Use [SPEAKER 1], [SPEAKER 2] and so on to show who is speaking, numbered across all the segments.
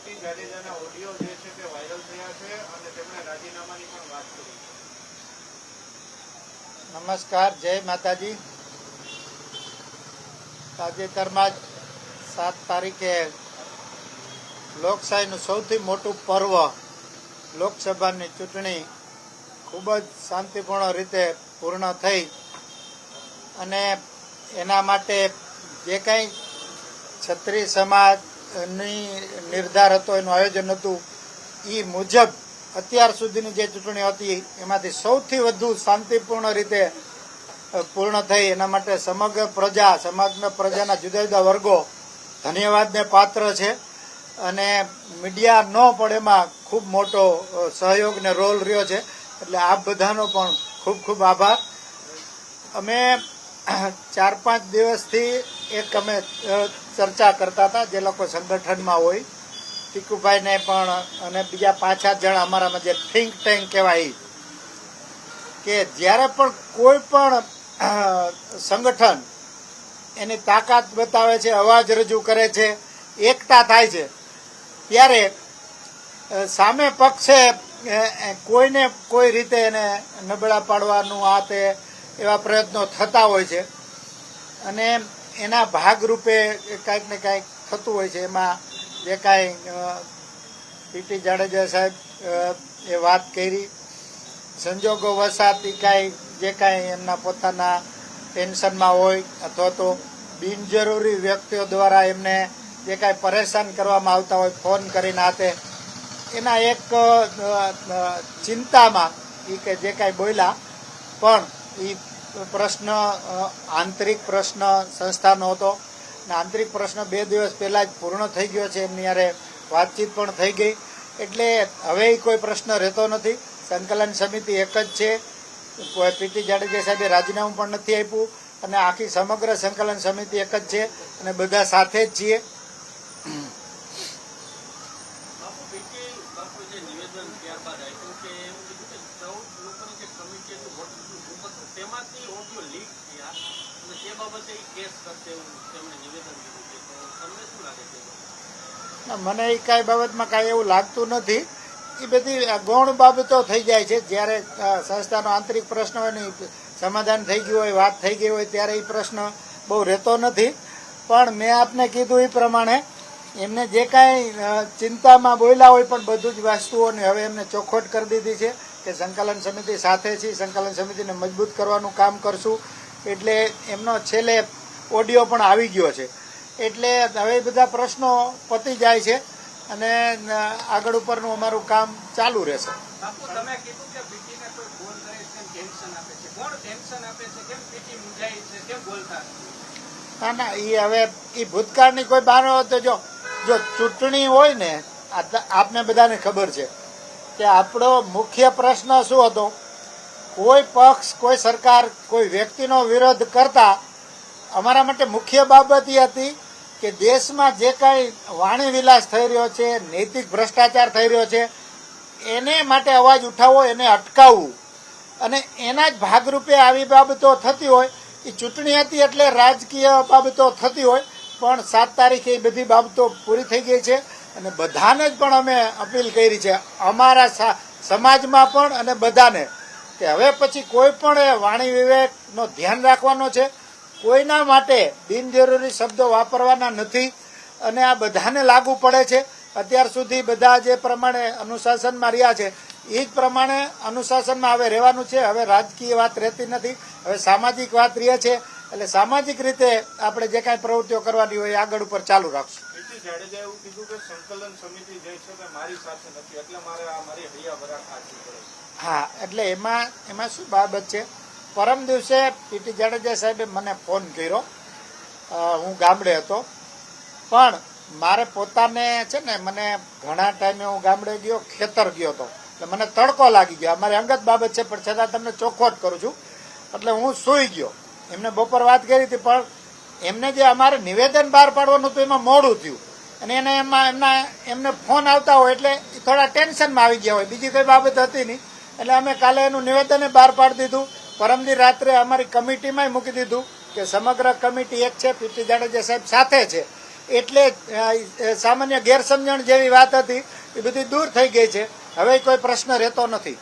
[SPEAKER 1] PT જાડેજાના audio જે છે તે વાયરલ થયા છે અને તેમણે રાજીનામાની પણ વાત કરી
[SPEAKER 2] નમસ્કાર, જય માતાજી. તાજેતરમાં જ સાત તારીખે લોકશાહીનું સૌથી મોટું પર્વ લોકસભાની ચૂંટણી ખૂબ જ શાંતિપૂર્ણ રીતે પૂર્ણ થઈ અને એના માટે જે કંઈ ક્ષત્રિય સમાજની નિર્ધાર હતો, એનું આયોજન હતું. એ મુજબ અત્યાર સુધીની જે ચૂંટણી હતી, એમાંથી સૌથી વધુ શાંતિપૂર્ણ રીતે પૂર્ણ થઈ. એના માટે સમગ્ર પ્રજા, સમગ્ર પ્રજાના જુદા જુદા વર્ગો ધન્યવાદને પાત્ર છે. અને મીડિયા ન પડે એમાં ખૂબ મોટો સહયોગને સહયોગ ને રોલ રહ્યો છે. એટલે આપ બધાનો પણ ખૂબ ખૂબ આભાર. અમે ચાર પાંચ દિવસથી એક અમે ચર્ચા કરતા હતા, જે લોકો સંગઠનમાં હોય ટીકુભાઈને પણ અને બીજા સાત જણા અમારામાં જે થિંક ટેન્ક કહેવાય. કે જ્યારે પણ કોઈ પણ સંગઠન એની તાકાત બતાવે છે, અવાજ રજૂ કરે છે, એકતા થાય છે, ત્યારે સામે પક્ષે કોઈને કોઈ રીતે એને નબળા પાડવાનું આ તે એવા પ્રયત્નો થતા હોય છે અને એના ભાગરૂપે કાંઈક ને કાંઈક થતું હોય છે. એમાં જે કાંઈ પીટી જાડેજા સાહેબ એ વાત કરી. સંજોગો વસાત એ કાંઈ, જે કાંઈ એમના પોતાના ટેન્શનમાં હોય અથવા તો બિનજરૂરી વ્યક્તિઓ દ્વારા એમને જે કાંઈ પરેશાન કરવામાં આવતા હોય, ફોન કરીને હાથે. એના એક ચિંતામાં એ કે જે કાંઈ બોલ્યા, પણ એ પ્રશ્ન આંતરિક પ્રશ્ન સંસ્થાનો હતો. અને આંતરિક પ્રશ્ન બે દિવસ પહેલાં જ પૂર્ણ થઈ ગયો છે, એમની યારે વાતચીત પણ થઈ ગઈ. એટલે હવે કોઈ પ્રશ્ન રહેતો નથી. સંકલન સમિતિ એક જ છે. કોઈ પીટી જાડેજા સાહેબે રાજીનામું પણ નથી આપ્યું. અને આખી સમગ્ર સંકલન સમિતિ એક જ છે. અને બધા સાથે જ છીએ
[SPEAKER 3] બાપુ પીટી બાપુ જે નિવેદન ત્યારબાદ આપ્યું કે એમ કીધું કે ચૌદ લોકોની જે કમિટી હતું વોટરનું ગ્રુપ હતું તેમાંથી ઓડિયો લીક થયા અને તે બાબતે ઈ કેસ કરશે એવું તેમણે નિવેદન દીધું છે તો તમને શું લાગે છે
[SPEAKER 2] ના, મને એ કાંઈ બાબતમાં કાંઈ એવું લાગતું નથી. એ બધી ગૌણ બાબતો થઈ જાય છે. જ્યારે સંસ્થાનો આંતરિક પ્રશ્ન હોય સમાધાન થઈ ગયું હોય, વાત થઈ ગઈ હોય, ત્યારે એ પ્રશ્ન બહુ રહેતો નથી. પણ મેં આપને કીધું એ પ્રમાણે, એમને જે કાંઈ ચિંતામાં બોલ્યા હોય પણ બધું જ વસ્તુઓને હવે એમને ચોખવટ કરી દીધી છે કે સંકલન સમિતિ સાથે છે સંકલન સમિતિને મજબૂત કરવાનું કામ કરશું. એટલે એમનો છેલ્લે ઓડિયો પણ આવી ગયો છે. એટલે હવે બધા પ્રશ્નો પતી જાય છે અને આગળ ઉપરનું અમારું કામ ચાલુ રહેશે.
[SPEAKER 4] તમે કીધું કે પીટીને કોઈ ફોન કરે છે ટેન્શન આપે છે? કોણ ટેન્શન આપે છે? કેમ પીટી મૂંઝાય છે? કેમ બોલતા?
[SPEAKER 2] ના ના એ હવે એ ભૂતકાળની કોઈ બહાર તો જો જો ચૂંટણી હોય ને આપને બધાને ખબર છે કે આપણો મુખ્ય પ્રશ્ન શું હતો? કોઈ પક્ષ કોઈ સરકાર કોઈ વ્યક્તિનો વિરોધ કરતા અમારા માટે મુખ્ય બાબત એ હતી કે દેશમાં જે કાંઈ વાણી વિલાસ થઈ રહ્યો છે, નૈતિક ભ્રષ્ટાચાર થઈ રહ્યો છે, એને માટે અવાજ ઉઠાવવો એને અટકાવવું. અને એના જ ભાગરૂપે આવી બાબતો થતી હોય, એ ચૂંટણી હતી એટલે રાજકીય બાબતો થતી હોય, પણ સાત તારીખે એ બધી બાબતો પૂરી થઈ ગઈ છે અને બધાને જ પણ અમે અપીલ કરી છે, અમારા સમાજમાં પણ અને બધાને, કે હવે પછી કોઈ પણ વાણી વિવેકનો ધ્યાન રાખવાનો છે કોઈના માટે બિનજરૂરી શબ્દો વાપરવાના નથી અને આ બધાને લાગુ પડે છે. અત્યાર સુધી બધા જે પ્રમાણે અનુશાસનમાં રહ્યા છે એ જ પ્રમાણે અનુશાસનમાં હવે રહેવાનું છે. હવે રાજકીય વાત રહેતી નથી. હવે સામાજિક વાત રહે છે. એટલે સામાજિક રીતે આપણે જે કાંઈ પ્રવૃત્તિઓ કરવાની હોય એ આગળ ઉપર ચાલુ રાખશું. હા એટલે એમાં એમાં શું બાબત છે? પરમ દિવસે પીટી જાડેજા સાહેબે મને ફોન કર્યો. હું ગામડે હતો. પણ મારે પોતાને છે ને, મને ઘણા ટાઈમે હું ગામડે ગયો, ખેતર ગયો હતો. એટલે મને તડકો લાગી ગયો. અમારી અંગત બાબત છે, પણ છતાં તમને ચોખ્ખો જ કરું છું. એટલે હું સૂઈ ગયો. એમને બપોર વાત કરી હતી, પણ એમને જે અમારે નિવેદન બહાર પાડવાનું હતું, એમાં મોડું થયું. અને એને એમાં એમના, એમને ફોન આવતા હોય એટલે થોડા ટેન્શનમાં આવી ગયા હોય. બીજી કોઈ બાબત હતી નહીં. એટલે અમે કાલે એનું નિવેદન બહાર પાડી દીધું. પરમદી રાત્રે અમારી કમિટીમાં મૂકી દીધું કે સમગ્ર કમિટી એક છે પીટી જાડેજા સાહેબ સાથે છે. એટલે સામાન્ય ગેરસમજણ જેવી વાત હતી એ બધી દૂર થઈ ગઈ છે. હવે કોઈ પ્રશ્ન રહેતો નથી.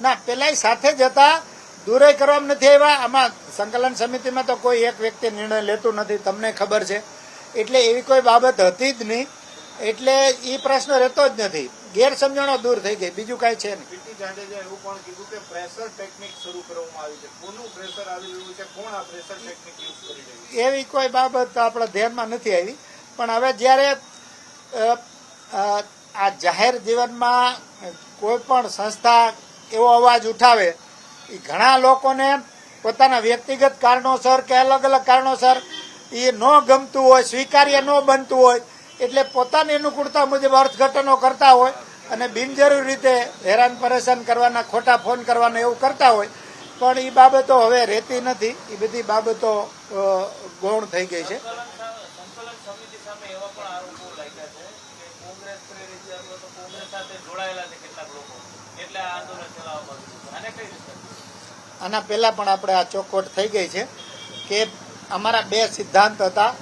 [SPEAKER 2] ના પેલા સાથે જ હતા. દૂરે કરવામાં નથી આવ્યા. આમાં સંકલન સમિતિમાં તો કોઈ એક વ્યક્તિ નિર્ણય લેતું નથી. તમને ખબર છે. એટલે એવી કોઈ બાબત હતી જ નહીં. એટલે એ પ્રશ્ન રહેતો જ નથી. ગેરસમજણો દૂર થઈ ગઈ. બીજું કાંઈ છે નહીં.
[SPEAKER 1] પીટી જાડેજા એવું પણ કીધું કે પ્રેશર ટેકનિક શરૂ કરવામાં આવી છે. કોનું પ્રેશર આવી રહ્યું છે? કોણ આ પ્રેશર ટેકનિક યુઝ કરી રહ્યું
[SPEAKER 2] એવી કોઈ બાબત આપણા ધ્યાનમાં નથી આવી. પણ હવે જ્યારે આ જાહેર જીવનમાં કોઈ પણ સંસ્થા એવો અવાજ ઉઠાવે એ ઘણા લોકોને પોતાના વ્યક્તિગત કારણોસર કે અલગ અલગ કારણોસર એ ન ગમતું હોય, સ્વીકાર્ય ન બનતું હોય, એટલે પોતાની અનુકૂળતા મુજબ અર્થઘટનો કરતા હોય અને બિનજરૂરી રીતે હેરાન પરેશાન કરવાના ખોટા ફોન કરવાના એવું કરતા હોય, પણ એ બાબતો હવે રહેતી નથી. એ બધી બાબતો ગૌણ થઈ ગઈ છે.
[SPEAKER 3] આના
[SPEAKER 2] પહેલા પણ આપણે આ ચોખવટ થઈ ગઈ છે કે અમારા બે સિદ્ધાંત હતા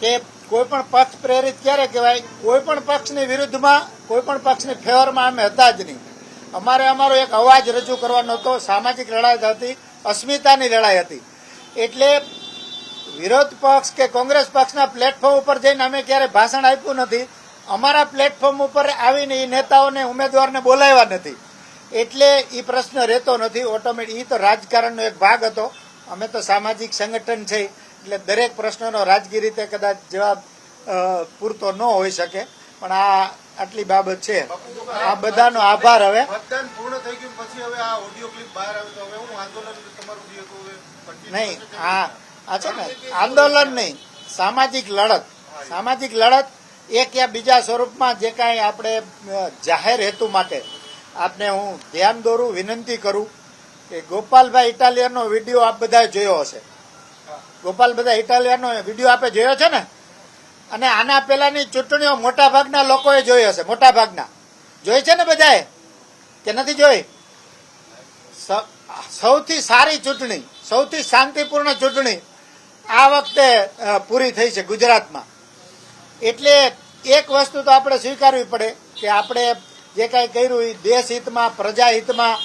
[SPEAKER 2] કે કોઈ પણ પક્ષ પ્રેરિત ક્યારે કહેવાય? કોઈ પણ પક્ષની વિરુદ્ધમાં, કોઈ પણ પક્ષની ફેવરમાં અમે હતા જ નહીં. અમારે અમારો એક અવાજ રજૂ કરવાનો હતો. સામાજિક લડાઈ હતી, અસ્મિતાની લડાઈ હતી. એટલે વિરોધ પક્ષ કે કોંગ્રેસ પક્ષના પ્લેટફોર્મ ઉપર જઈને અમે ક્યારે ભાષણ આપ્યું નથી. અમારા પ્લેટફોર્મ ઉપર આવીને એ નેતાઓને, ઉમેદવારને બોલાવ્યા નથી. એટલે એ પ્રશ્ન રહેતો નથી. ઓટોમેટિક એ તો રાજકારણનો એક ભાગ હતો. અમે તો સામાજિક સંગઠન છે એટલે દરેક પ્રશ્નનો રાજકીય રીતે કદાચ જવાબ પૂરતો ન હોઈ શકે. પણ આ આટલી બાબત છે. આ બધાનો આભાર હવે.
[SPEAKER 1] મતદાન પૂર્ણ થઈ ગયું પછી હવે આ ઓડિયો ક્લિપ બહાર આવે તો હવે હું આંદોલન તમારું
[SPEAKER 2] નહીં
[SPEAKER 1] હા
[SPEAKER 2] આ છે ને આંદોલન નહીં સામાજિક લડત. સામાજિક લડત એક યા બીજા સ્વરૂપમાં જે કાંઈ આપણે જાહેર હેતુ માટે. આપને હું ધ્યાન દોરું વિનંતી કરું. કે ગોપાલભાઈ ઇટાલિયનનો વીડિયો આપ બધાએ જોયો હશે. ગોપાલ બધા ઇટાલિયનનો વીડિયો આપે જોયો છે ને? અને આના પહેલાની ચૂંટણીઓ મોટાભાગના લોકોએ જોઈ હશે, મોટાભાગના. જોઈ છે ને બધાએ? કે નથી જોઈ? સૌથી સારી ચૂંટણી, સૌથી શાંતિપૂર્ણ ચૂંટણી આ વખતે પૂરી થઈ છે ગુજરાતમાં. એટલે એક વસ્તુ તો આપણે સ્વીકારવી પડે કે આપણે જે કાંઈ કર્યું એ દેશ હિતમાં પ્રજા હિતમાં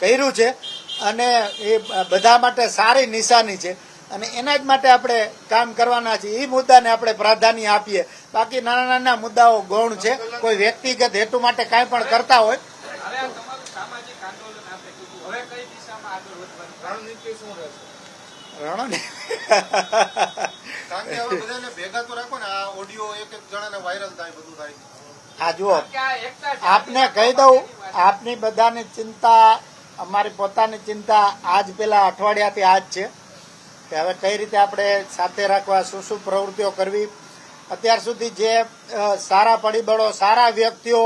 [SPEAKER 2] કર્યું છે. અને એ બધા માટે સારી નિશાની છે. અને એના જ માટે આપણે કામ કરવાના છીએ. એ મુદ્દાને આપણે પ્રાધાન્ય આપીએ. બાકી નાના નાના મુદ્દાઓ ગૌણ છે. કોઈ વ્યક્તિગત હેતુ માટે કાંઈ પણ કરતા હોય.
[SPEAKER 4] હવે આ તમારું સામાજિક આંદોલન આપણે કીધું. હવે કઈ દિશામાં આગળ વધવાનું?
[SPEAKER 1] રણનીતિ શું રહેશે?
[SPEAKER 2] રણો
[SPEAKER 1] કારણ કે હવે બધાને ભેગા તો રાખો ને આ ઓડિયો એક એક જણાને વાયરલ થાય બધું થાય.
[SPEAKER 2] આ જુઓ આપને કહી દઉં આપની બધાની ચિંતા અમારી પોતાની ચિંતા આજ પેલા અઠવાડિયાથી આજ છે કે હવે કઈ રીતે આપણે સાથે રાખવા, શું શું પ્રવૃત્તિઓ કરવી. અત્યાર સુધી જે સારા પરિબળો, સારા વ્યક્તિઓ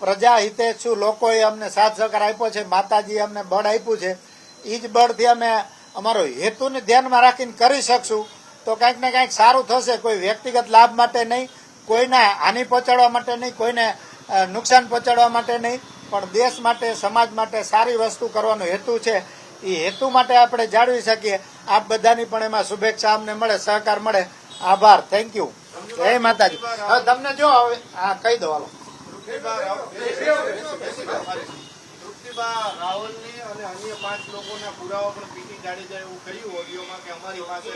[SPEAKER 2] પ્રજા હિતે શું લોકોએ અમને સાથ સહકાર આપ્યો છે, માતાજીએ અમને બળ આપ્યું છે એ જ બળથી અમે અમારો હેતુને ધ્યાનમાં રાખીને કરી શકશું. તો કંઈક ને કંઈક સારું થશે, કોઈ વ્યક્તિગત લાભ માટે નહીં, કોઈને હાનિ પહોંચાડવા માટે નહીં, કોઈને નુકસાન પહોંચાડવા માટે નહીં. પણ દેશ માટે સમાજ માટે સારી વસ્તુ કરવાનો હેતુ છે. એ હેતુ માટે આપણે જાળવી શકીએ. આપ બધાની પણ એમાં શુભેચ્છા અમને મળે સહકાર મળે. આભાર. થેન્ક યુ જય માતાજી. હવે તમને જો હવે હા કહી દો હાલો.
[SPEAKER 1] તૃપ્તિબા રાવ- તૃપ્તિબા રાવલની અને અન્ય પાંચ લોકોના પુરાવા પણ પીટી જાડેજા એવું કહ્યું ઓડિયોમાં કે અમારી પાસે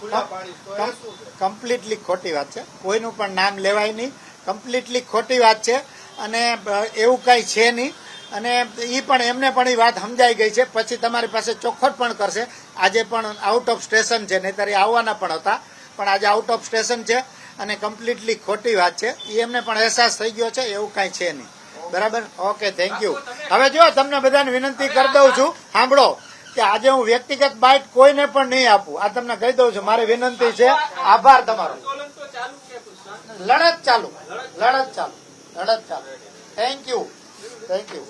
[SPEAKER 1] ખુલ્લા પાડીશ તો એ શું છે
[SPEAKER 2] કમ્પ્લીટલી ખોટી વાત છે. કોઈનું પણ નામ લેવાય નહીં. કમ્પ્લીટલી ખોટી વાત છે. અને એવું કઈ છે નહીં અને એ પણ એમને પણ એ વાત સમજાઈ ગઈ છે પછી તમારી પાસે ચોખ્ખટ પણ કરશે આજે પણ આઉટ ઓફ સ્ટેશન છે નહીં તારે આવવાના પણ હતા પણ આજે આઉટ ઓફ સ્ટેશન છે અને કમ્પ્લીટલી ખોટી વાત છે એ એમને પણ અહેસાસ થઈ ગયો છે એવું કઈ છે નહીં બરાબર ઓકે થેન્ક યુ હવે જો તમને બધાને વિનંતી કરી દઉં છું સાંભળો કે આજે હું વ્યક્તિગત બાઇટ કોઈને પણ નહીં આપું આ તમને કહી દઉં છું મારી વિનંતી છે આભાર તમારો લડત ચાલુ લડત ચાલુ લડત ચાલે થેન્ક યુ થેન્ક યુ